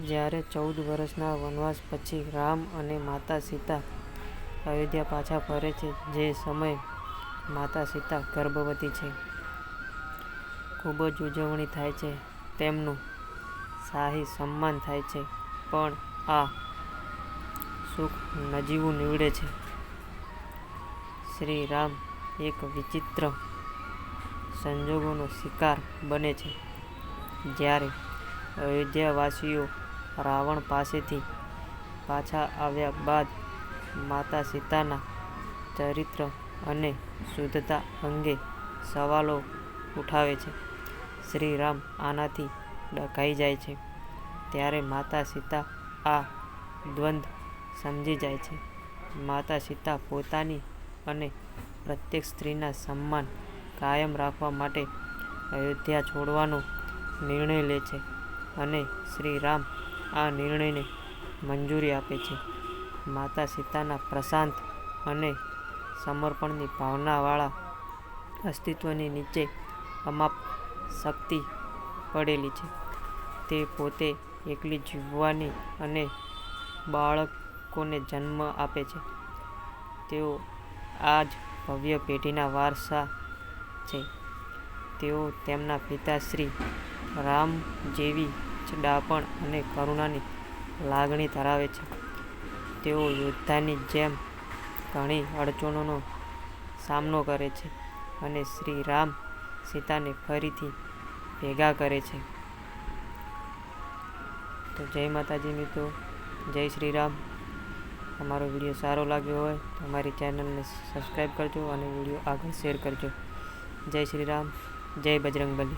જ્યારે ચૌદ વર્ષના વનવાસ પછી રામ અને માતા સીતા અયોધ્યા પાછા ફરે છે, જે સમયે માતા સીતા ગર્ભવતી છે. ખૂબ જ ઉજવણી થાય છે. તેમનું શાહી સન્માન થાય છે. પણ આ સુખ નજીવું નીવડે છે. શ્રી રામ એક વિચિત્ર સંજોગોનો શિકાર બને છે. જ્યારે અયોધ્યાવાસીઓ રાવણ પાસેથી પાછા આવ્યા બાદ માતા સીતાના ચરિત્ર અને શુદ્ધતા અંગે સવાલો ઉઠાવે છે. શ્રી રામ આનાથી ડકાઈ જાય છે. ત્યારે માતા સીતા આ દ્વંદ્વ સમજી જાય છે. માતા સીતા પોતાની અને પ્રત્યેક સ્ત્રીના સન્માન કાયમ રાખવા માટે અયોધ્યા છોડવાનો નિર્ણય લે છે અને શ્રી રામ આ નિર્ણયને મંજૂરી આપે છે. માતા સીતાના પ્રશાંત અને સમર્પણની ભાવનાવાળા અસ્તિત્વની નીચે અમાપ શક્તિ પડેલી છે. તે પોતે એકલી જીવવાની અને બાળકોને જન્મ આપે છે. તેઓ આ જ ભવ્ય પેઢીના વારસા છે. તેઓ તેમના પિતા શ્રી રામ જેવી જ ડહાપણ અને કરુણાની લાગણી ધરાવે છે. તેઓ યોદ્ધાની જેમ ઘણી અડચણોનો સામનો કરે છે અને શ્રી રામ સીતાને ફરીથી ભેગા કરે છે. તો જય માતાજી મિત્રો, જય શ્રી રામ. અમારો વીડિયો સારો લાગ્યો હોય તો અમારી ચેનલને સબસ્ક્રાઈબ કરજો અને વીડિયો આગળ શેર કરજો. જય શ્રી રામ, જય બજરંગબલી.